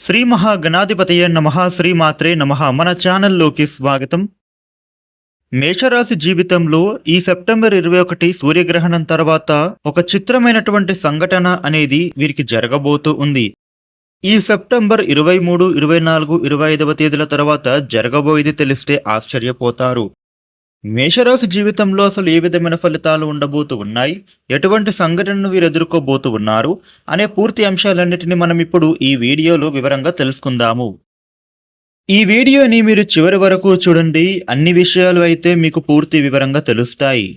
శ్రీ మహాగణాధిపతయ నమ శ్రీమాత్రే నమ. మన ఛానల్లోకి స్వాగతం. మేషరాశి జీవితంలో ఈ సెప్టెంబర్ ఇరవై ఒకటి సూర్యగ్రహణం తర్వాత ఒక చిత్రమైనటువంటి సంఘటన అనేది వీరికి జరగబోతూ ఉంది. ఈ సెప్టెంబర్ ఇరవై మూడు ఇరవై నాలుగు ఇరవై ఐదవ తేదీల తర్వాత జరగబోయేది తెలిస్తే ఆశ్చర్యపోతారు. మేషరాశి జీవితంలో అసలు ఏ విధమైన ఫలితాలు ఉండబోతూ ఉన్నాయి? ఎటువంటి సంఘటనను వీరు ఎదుర్కోబోతూ ఉన్నారు? అనే పూర్తి అంశాలన్నిటిని మనం ఇప్పుడు ఈ వీడియోలో వివరంగా తెలుసుకుందాము. ఈ వీడియోని మీరు చివరి వరకు చూడండి. అన్ని విషయాలు అయితే మీకు పూర్తి వివరంగా తెలుస్తాయి.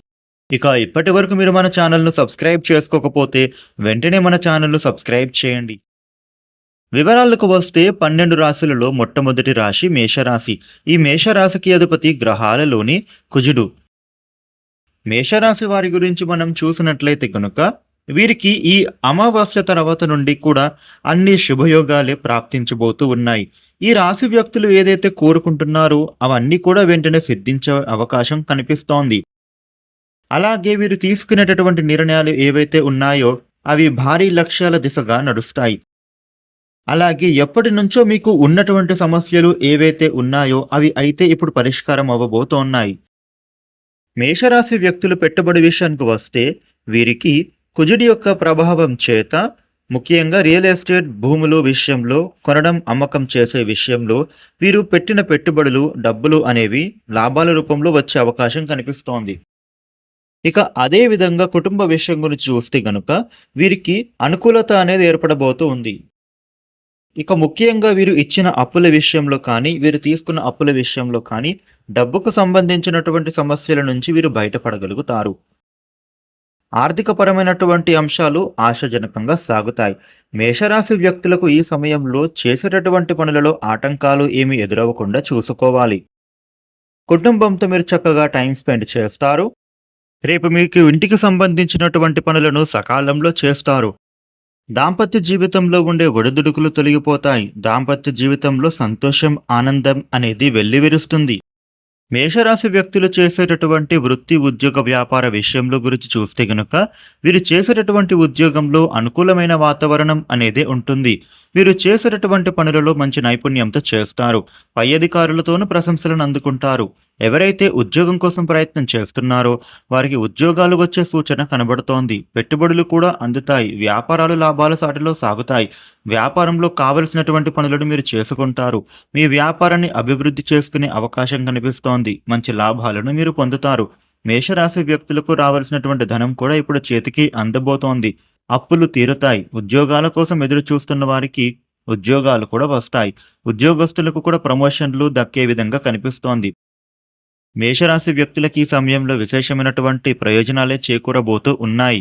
ఇక ఇప్పటి వరకు మీరు మన ఛానల్ను సబ్స్క్రైబ్ చేసుకోకపోతే వెంటనే మన ఛానల్ను సబ్స్క్రైబ్ చేయండి. వివరాలకు వస్తే పన్నెండు రాశులలో మొట్టమొదటి రాశి మేషరాశి. ఈ మేషరాశికి అధిపతి గ్రహాలలోని కుజుడు. మేషరాశి వారి గురించి మనం చూసినట్లయితే కనుక వీరికి ఈ అమావాస్య తర్వాత నుండి కూడా అన్ని శుభయోగాలే ప్రాప్తించబోతూ ఉన్నాయి. ఈ రాశి వ్యక్తులు ఏదైతే కోరుకుంటున్నారో అవన్నీ కూడా వెంటనే సిద్ధించే అవకాశం కనిపిస్తోంది. అలాగే వీరు తీసుకునేటటువంటి నిర్ణయాలు ఏవైతే ఉన్నాయో అవి భారీ లక్ష్యాల దిశగా నడుస్తాయి. అలాగే ఎప్పటి నుంచో మీకు ఉన్నటువంటి సమస్యలు ఏవైతే ఉన్నాయో అవి అయితే ఇప్పుడు పరిష్కారం అవ్వబోతున్నాయి. మేషరాశి వ్యక్తులు పెట్టుబడి విషయానికి వస్తే వీరికి కుజుడి యొక్క ప్రభావం చేత ముఖ్యంగా రియల్ ఎస్టేట్ భూములు విషయంలో కొనడం అమ్మకం చేసే విషయంలో వీరు పెట్టిన పెట్టుబడులు డబ్బులు అనేవి లాభాల రూపంలో వచ్చే అవకాశం కనిపిస్తోంది. ఇక అదే విధంగా కుటుంబ విషయం గురించి చూస్తే గనుక వీరికి అనుకూలత అనేది ఏర్పడబోతూ ఉంది ఇక ముఖ్యంగా వీరు ఇచ్చిన అప్పుల విషయంలో కానీ వీరు తీసుకున్న అప్పుల విషయంలో కానీ డబ్బుకు సంబంధించినటువంటి సమస్యల నుంచి వీరు బయటపడగలుగుతారు. ఆర్థికపరమైనటువంటి అంశాలు ఆశాజనకంగా సాగుతాయి. మేషరాశి వ్యక్తులకు ఈ సమయంలో చేసేటటువంటి పనులలో ఆటంకాలు ఏమీ ఎదురవ్వకుండా చూసుకోవాలి. కుటుంబంతో మీరు చక్కగా టైం స్పెండ్ చేస్తారు. రేపు మీకు ఇంటికి సంబంధించినటువంటి పనులను సకాలంలో చేస్తారు. దాంపత్య జీవితంలో ఉండే ఒడిదుడుకులు తొలగిపోతాయి. దాంపత్య జీవితంలో సంతోషం ఆనందం అనేది వెల్లివిరుస్తుంది. మేషరాశి వ్యక్తులు చేసేటటువంటి వృత్తి ఉద్యోగ వ్యాపార విషయంలో గురించి చూస్తే గనుక వీరు చేసేటటువంటి ఉద్యోగంలో అనుకూలమైన వాతావరణం అనేది ఉంటుంది. వీరు చేసేటటువంటి పనులలో మంచి నైపుణ్యంతో చేస్తారు. పై అధికారులతోనూ ప్రశంసలను అందుకుంటారు. ఎవరైతే ఉద్యోగం కోసం ప్రయత్నం చేస్తున్నారో వారికి ఉద్యోగాలు వచ్చే సూచన కనబడుతోంది. పెట్టుబడులు కూడా అందుతాయి. వ్యాపారాలు లాభాల సాటిలో సాగుతాయి. వ్యాపారంలో కావలసినటువంటి పనులను మీరు చేసుకుంటారు. మీ వ్యాపారాన్ని అభివృద్ధి చేసుకునే అవకాశం కనిపిస్తోంది. మంచి లాభాలను మీరు పొందుతారు. మేషరాశి వ్యక్తులకు రావాల్సినటువంటి ధనం కూడా ఇప్పుడు చేతికి అందబోతోంది. అప్పులు తీరుతాయి. ఉద్యోగాల కోసం ఎదురు చూస్తున్న వారికి ఉద్యోగాలు కూడా వస్తాయి. ఉద్యోగస్తులకు కూడా ప్రమోషన్లు దక్కే విధంగా కనిపిస్తోంది. మేషరాశి వ్యక్తులకి ఈ సమయంలో విశేషమైనటువంటి ప్రయోజనాలే చేకూరబోతూ ఉన్నాయి.